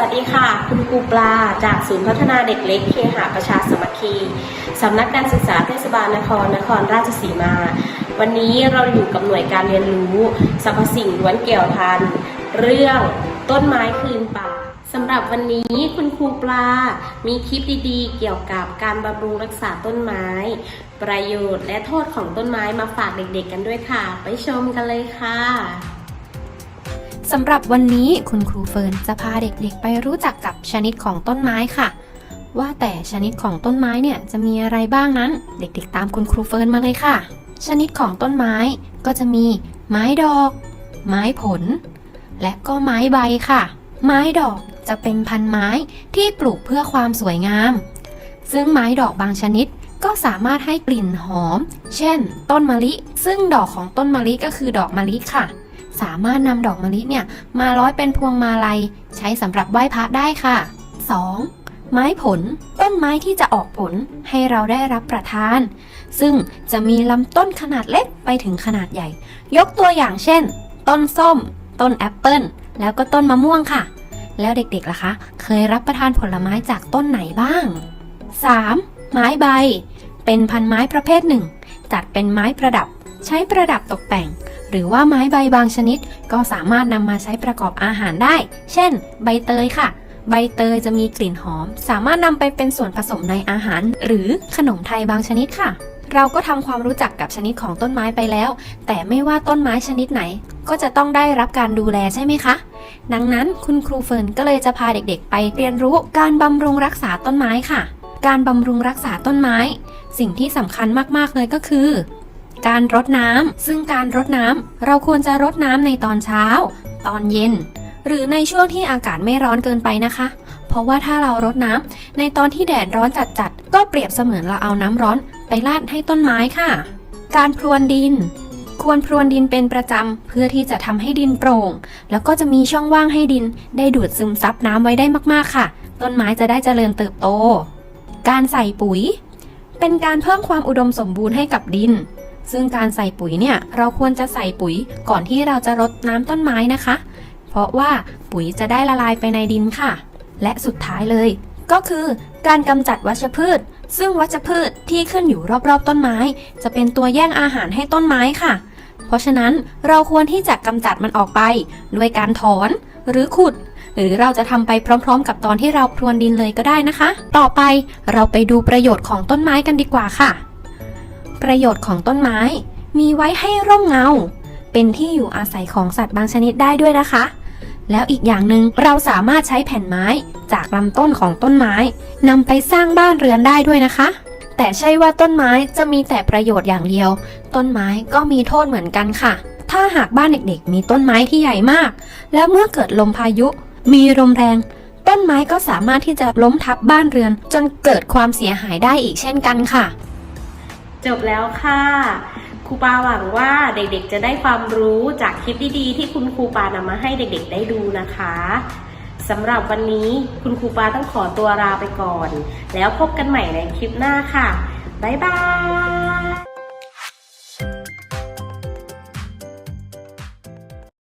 วัสดีค่ะ คุณครูปลา จากศูนย์พัฒนาเด็กเล็กเคหะประชาสมัคคีสำนักการศึกษาเทศบาลนครนครราชสีมา วันนี้เราอยู่กับหน่วยการเรียนรู้สรรพสิ่งล้วนเกี่ยวพันเรื่องต้นไม้คืนป่าสำหรับวันนี้คุณครูปลา มีคลิปดีๆ เกี่ยวกับการบำรุงรักษาต้นไม้ ประโยชน์และโทษของต้นไม้มาฝากเด็กๆกันด้วยค่ะ ไปชมกันเลยค่ะ สำหรับวันนี้คุณครูเฟิร์นจะพาเด็กๆ ไปรู้จักกับชนิดของต้นไม้ค่ะ ว่าแต่ชนิดของต้นไม้เนี่ยจะมีอะไรบ้างนั้น เด็กๆ ตามคุณครูเฟิร์นมาเลยค่ะ ชนิดของต้นไม้ก็จะมี ไม้ดอก ไม้ผล และก็ไม้ใบค่ะ ไม้ดอกจะเป็นพันไม้ที่ปลูกเพื่อความสวยงาม ซึ่งไม้ดอกบางชนิดก็สามารถให้กลิ่นหอม เช่น ต้นมะลิ ซึ่งดอกของต้นมะลิก็คือดอกมะลิค่ะ สามารถนำดอกมะลิเนี่ยมาร้อยเป็นพวงมาลัย ใช้สำหรับไหว้พระได้ค่ะ 2. ไม้ผล ต้นไม้ที่จะออกผลให้เราได้รับประทาน ซึ่งจะมีลำต้นขนาดเล็กไปถึงขนาดใหญ่ ยกตัวอย่างเช่น ต้นส้ม ต้นแอปเปิลแล้วก็ต้นมะม่วงค่ะ แล้วเด็กๆล่ะคะ เคยรับประทานผลไม้จากต้นไหนบ้าง 3. ไม้ใบ เป็นพันไม้ประเภทหนึ่ง จัดเป็นไม้ประดับ ใช้ประดับตกแต่ง หรือว่าไม้ใบบางชนิด ก็สามารถนำมาใช้ประกอบอาหารได้ เช่น ใบเตยค่ะ ใบเตยจะมีกลิ่นหอม สามารถนำไปเป็นส่วนผสมในอาหาร หรือขนมไทยบางชนิดค่ะ เราก็ทำความรู้จักกับชนิดของต้นไม้ไปแล้ว แต่ไม่ว่าต้นไม้ชนิดไหน ก็จะต้องได้รับการดูแลใช่ไหมคะดังนั้นคุณครูเฟิร์นก็เลยจะพาเด็กๆ ไปเรียนรู้การบำรุงรักษาต้นไม้ค่ะ การบำรุงรักษาต้นไม้ สิ่งที่สำคัญมากๆเลยก็คือ การรดน้ำซึ่งการรดน้ำเราควรจะรดน้ำในตอนเช้า ตอนเย็น หรือในช่วงที่อากาศไม่ร้อนเกินไปนะคะ เพราะว่าถ้าเรารดน้ำในตอนที่แดดร้อนจัดๆก็เปรียบเสมือนเราเอาน้ำร้อนไปราดให้ต้นไม้ค่ะ การพรวนดิน ควรพรวนดินเป็นประจำเพื่อที่จะทำให้ดินโปร่ง แล้วก็จะมีช่องว่างให้ดิน ได้ดูดซึมซับน้ำไว้ได้มากๆค่ะ ต้นไม้จะได้เจริญเติบโต การใส่ปุ๋ย เป็นการเพิ่มความอุดมสมบูรณ์ให้กับดิน ซึ่งการใส่ปุ๋ยเนี่ยเราควรจะใส่ปุ๋ยก่อนที่เราจะรดน้ำต้นไม้นะคะ เพราะว่าปุ๋ยจะได้ละลายไปในดินค่ะ และสุดท้ายเลย ก็คือการกำจัดวัชพืช ซึ่งวัชพืชที่ขึ้นอยู่รอบๆต้นไม้ จะเป็นตัวแย่งอาหารให้ต้นไม้ค่ะ เพราะฉะนั้นเราควรที่จะกำจัดมันออกไปด้วยการถอนหรือขุด หรือเราจะทำไปพร้อม ๆ กับตอนที่เราพรวนดินเลยก็ได้นะคะ ต่อไปเราไปดูประโยชน์ของต้นไม้กันดีกว่าค่ะ ประโยชน์ของต้นไม้ มีไว้ให้ร่มเงา เป็นที่อยู่อาศัยของสัตว์บางชนิดได้ด้วยนะคะ แล้วอีกอย่างหนึ่งเราสามารถใช้แผ่นไม้จากลำต้นของต้นไม้นำไปสร้างบ้านเรือนได้ด้วยนะคะ แต่ใช่ว่าต้นไม้จะมีแต่ประโยชน์อย่างเดียว ต้นไม้ก็มีโทษเหมือนกันค่ะ ถ้าหากบ้านเด็กๆ มีต้นไม้ที่ใหญ่มาก แล้วเมื่อเกิดลมพายุ มีลมแรงต้นไม้ก็สามารถที่จะล้มทับบ้านเรือน จนเกิดความเสียหายได้อีกเช่นกันค่ะ จบแล้วค่ะครูปาหวังว่าเด็กๆ จะได้ความรู้จากคลิปดีๆ ที่คุณครูปานำมาให้เด็กๆ ได้ดูนะคะสำหรับวันนี้คุณครูปาต้องขอตัวลาไปก่อน แล้วพบกันใหม่ในคลิปหน้าค่ะ บ๊ายบาย